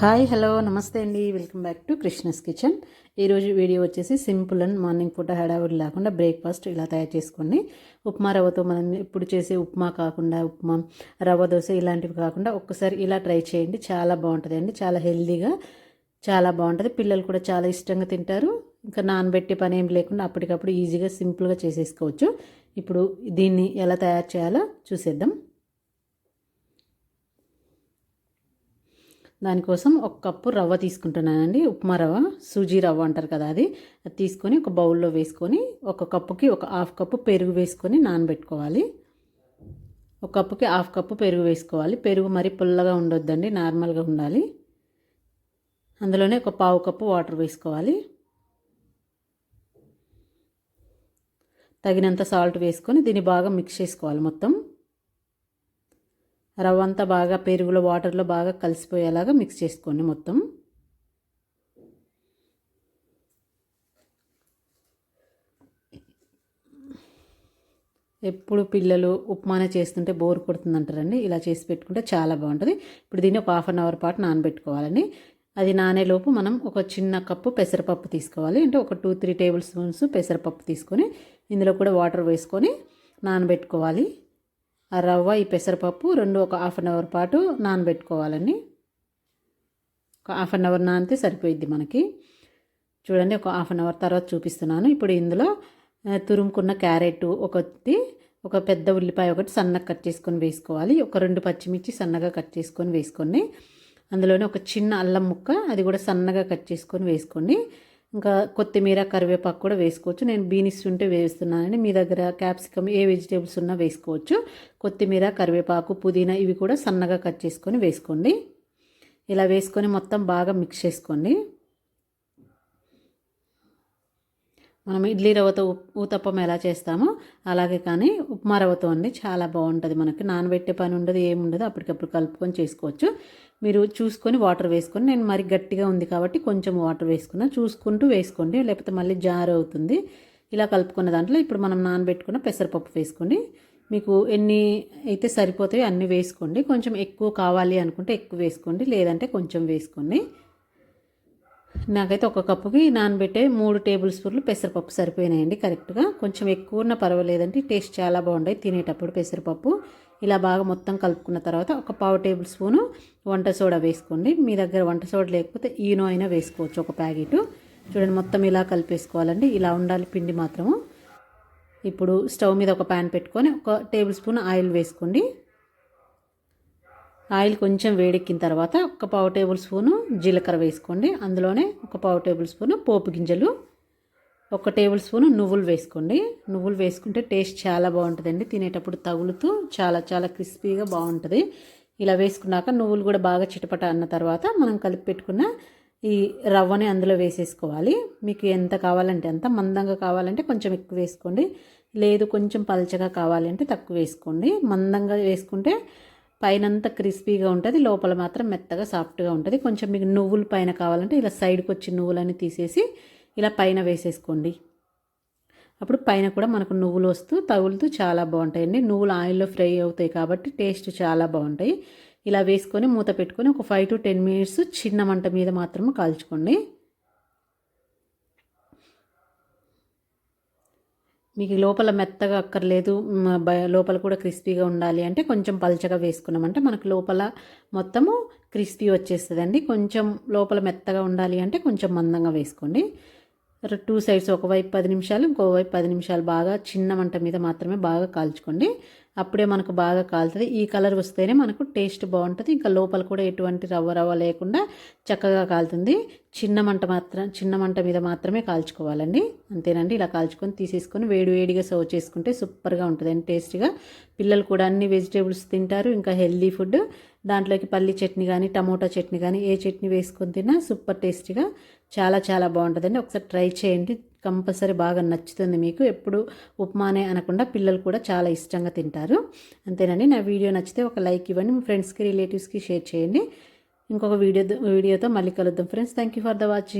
Hi hello నమస్తే అండి. Welcome back to Krishna's kitchen. ఈరోజు వీడియో వచ్చేసి సింపుల్ అండ్ మార్నింగ్ పూట హడావుడి లేకుండా బ్రేక్ఫాస్ట్ ఇలా తయారు చేసుకోండి. ఉప్మా రవ్వతో మనం ఇప్పుడు చేసే ఉప్మా కాకుండా ఉప్మా రవ్వ దోశ ఇలాంటివి కాకుండా ఒక్కసారి ఇలా ట్రై చేయండి. చాలా బాగుంటుంది అండి. చాలా హెల్దీగా చాలా బాగుంటుంది. పిల్లలు కూడా చాలా ఇష్టంగా తింటారు. ఇంకా నానబెట్టే పని ఏం లేకుండా అప్పటికప్పుడు ఈజీగా సింపుల్గా చేసేసుకోవచ్చు. ఇప్పుడు దీన్ని ఎలా తయారు చేయాలో చూసేద్దాం. దానికోసం ఒక కప్పు రవ్వ తీసుకుంటున్నానండి. ఉప్మా రవ్వ సూజీ రవ్వ అంటారు కదా అది. అది తీసుకొని ఒక బౌల్లో వేసుకొని ఒక కప్పుకి ఒక హాఫ్ కప్పు పెరుగు వేసుకొని నానబెట్టుకోవాలి. ఒక కప్పుకి హాఫ్ కప్పు పెరుగు వేసుకోవాలి. పెరుగు మరి పుల్లగా ఉండొద్దండి నార్మల్గా ఉండాలి. అందులోనే ఒక పావు కప్పు వాటర్ వేసుకోవాలి. తగినంత సాల్ట్ వేసుకొని దీన్ని బాగా మిక్స్ చేసుకోవాలి మొత్తం. రవ్వ అంతా బాగా పెరుగులో వాటర్లో బాగా కలిసిపోయేలాగా మిక్స్ చేసుకోండి మొత్తం. ఎప్పుడు పిల్లలు ఉప్మానే చేస్తుంటే బోర్ కొడుతుందంటారండి. ఇలా చేసి పెట్టుకుంటే చాలా బాగుంటుంది. ఇప్పుడు దీన్ని ఒక హాఫ్ అన్ అవర్ పాటు నానబెట్టుకోవాలండి. అది నానేలోపు మనం ఒక చిన్న కప్పు పెసరపప్పు తీసుకోవాలి. అంటే ఒక టూ త్రీ టేబుల్ స్పూన్స్ పెసరపప్పు తీసుకొని ఇందులో కూడా వాటర్ వేసుకొని నానబెట్టుకోవాలి. ఆ రవ్వ ఈ పెసరపప్పు రెండు ఒక హాఫ్ అన్ అవర్ పాటు నానబెట్టుకోవాలండి. ఒక హాఫ్ అన్ అవర్ నానితే సరిపోయిద్ది మనకి. చూడండి ఒక హాఫ్ అన్ అవర్ తర్వాత చూపిస్తున్నాను. ఇప్పుడు ఇందులో తురుముకున్న క్యారెట్ ఒకటి ఒక పెద్ద ఉల్లిపాయ ఒకటి సన్నగా కట్ చేసుకొని వేసుకోవాలి. ఒక రెండు పచ్చిమిర్చి సన్నగా కట్ చేసుకొని వేసుకోండి. అందులోనే ఒక చిన్న అల్లం ముక్క అది కూడా సన్నగా కట్ చేసుకొని వేసుకోండి. ఇంకా కొత్తిమీర కరివేపాకు కూడా వేసుకోవచ్చు. నేను బీనిస్ ఉంటే వేస్తున్నానండి. మీ దగ్గర క్యాప్సికమ్ ఏ వెజిటేబుల్స్ ఉన్నా వేసుకోవచ్చు. కొత్తిమీర కరివేపాకు పుదీనా ఇవి కూడా సన్నగా కట్ చేసుకొని వేసుకోండి. ఇలా వేసుకొని మొత్తం బాగా మిక్స్ చేసుకోండి. మనం ఇడ్లీ రవ్వతో ఊతప్పం ఎలా చేస్తామో అలాగే కానీ ఉప్మా రవ్వతో అండి చాలా బాగుంటుంది మనకి. నానబెట్టే పని ఉండదు ఏముండదు అప్పటికప్పుడు కలుపుకొని చేసుకోవచ్చు. మీరు చూసుకొని వాటర్ వేసుకొని నేను మరి గట్టిగా ఉంది కాబట్టి కొంచెం వాటర్ వేసుకున్నా చూసుకుంటూ వేసుకోండి. లేకపోతే మళ్ళీ జారు అవుతుంది. ఇలా కలుపుకున్న దాంట్లో ఇప్పుడు మనం నానబెట్టుకున్న పెసరపప్పు వేసుకోండి. మీకు ఎన్ని అయితే సరిపోతాయో అన్నీ వేసుకోండి. కొంచెం ఎక్కువ కావాలి అనుకుంటే ఎక్కువ వేసుకోండి. లేదంటే కొంచెం వేసుకోండి. నాకైతే ఒక కప్పుకి నానబెట్టే మూడు టేబుల్ స్పూన్లు పెసరపప్పు సరిపోయినాయండి కరెక్ట్గా. కొంచెం ఎక్కువ ఉన్న పర్వాలేదండి టేస్ట్ చాలా బాగుంటాయి తినేటప్పుడు పెసరపప్పు. ఇలా బాగా మొత్తం కలుపుకున్న తర్వాత ఒక పావు టేబుల్ స్పూను వంట సోడా వేసుకోండి. మీ దగ్గర వంట సోడా లేకపోతే ఈనో అయినా వేసుకోవచ్చు ఒక ప్యాకెట్. చూడండి మొత్తం ఇలా కలిపేసుకోవాలండి. ఇలా ఉండాలి పిండి మాత్రము. ఇప్పుడు స్టవ్ మీద ఒక ప్యాన్ పెట్టుకొని ఒక టేబుల్ స్పూన్ ఆయిల్ వేసుకోండి. ఆయిల్ కొంచెం వేడెక్కిన తర్వాత ఒక పావు టేబుల్ స్పూను జీలకర్ర వేసుకోండి. అందులోనే ఒక పావు టేబుల్ స్పూను పోపు గింజలు ఒక టేబుల్ స్పూను నువ్వులు వేసుకోండి. నువ్వులు వేసుకుంటే టేస్ట్ చాలా బాగుంటుందండి. తినేటప్పుడు తగులుతూ చాలా చాలా క్రిస్పీగా బాగుంటుంది. ఇలా వేసుకున్నాక నువ్వులు కూడా బాగా చిటపట అన్న తర్వాత మనం కలిపి పెట్టుకున్న ఈ రవ్వని అందులో వేసేసుకోవాలి. మీకు ఎంత కావాలంటే ఎంత మందంగా కావాలంటే కొంచెం ఎక్కువ వేసుకోండి. లేదు కొంచెం పలచగా కావాలంటే తక్కువ వేసుకోండి. మందంగా వేసుకుంటే పైనంతా క్రిస్పీగా ఉంటుంది లోపల మాత్రం మెత్తగా సాఫ్ట్గా ఉంటుంది. కొంచెం మీకు నువ్వులు పైన కావాలంటే ఇలా సైడ్కి వచ్చి నువ్వులని తీసేసి ఇలా పైన వేసేసుకోండి. అప్పుడు పైన కూడా మనకు నువ్వులు వస్తూ తగులుతూ చాలా బాగుంటాయండి. నువ్వులు ఆయిల్లో ఫ్రై అవుతాయి కాబట్టి టేస్ట్ చాలా బాగుంటాయి. ఇలా వేసుకొని మూత పెట్టుకొని ఒక ఫైవ్ టు టెన్ మినిట్స్ చిన్న మంట మీద మాత్రమే కాల్చుకోండి. మీకు లోపల మెత్తగా అక్కర్లేదు లోపల కూడా క్రిస్పీగా ఉండాలి అంటే కొంచెం పల్చగా వేసుకున్నామంటే మనకు లోపల మొత్తము క్రిస్పీ వచ్చేస్తుందండి. కొంచెం లోపల మెత్తగా ఉండాలి అంటే కొంచెం మందంగా వేసుకోండి. టూ సైడ్స్ ఒకవైపు పది నిమిషాలు ఇంకోవైపు పది నిమిషాలు బాగా చిన్న మంట మీద మాత్రమే బాగా కాల్చుకోండి. అప్పుడే మనకు బాగా కాలుతుంది. ఈ కలర్ వస్తేనే మనకు టేస్ట్ బాగుంటుంది. ఇంకా లోపల కూడా ఎటువంటి రవ్వ రవ్వ లేకుండా చక్కగా కాలుతుంది. చిన్న మంట మాత్రం చిన్న మంట మీద మాత్రమే కాల్చుకోవాలండి. అంతేనండి. ఇలా కాల్చుకొని తీసేసుకొని వేడి వేడిగా సర్వ్ చేసుకుంటే సూపర్గా ఉంటుందండి టేస్ట్గా. పిల్లలు కూడా అన్ని వెజిటేబుల్స్ తింటారు. ఇంకా హెల్దీ ఫుడ్. దాంట్లోకి పల్లి చట్నీ కానీ టమోటా చట్నీ కానీ ఏ చట్నీ వేసుకొని తిన్నా సూపర్ టేస్టీగా చాలా చాలా బాగుంటుందండి. ఒకసారి ట్రై చేయండి. కంపల్సరీ బాగా నచ్చుతుంది మీకు. ఎప్పుడు ఉప్మానే అనకుండా పిల్లలు కూడా చాలా ఇష్టంగా తింటారు. అంతేనండి. నా వీడియో నచ్చితే ఒక లైక్ ఇవ్వండి. మీ ఫ్రెండ్స్కి రిలేటివ్స్కి షేర్ చేయండి. ఇంకొక వీడియో వీడియోతో మళ్ళీ కలుద్దాం. Friends thank you for the watching.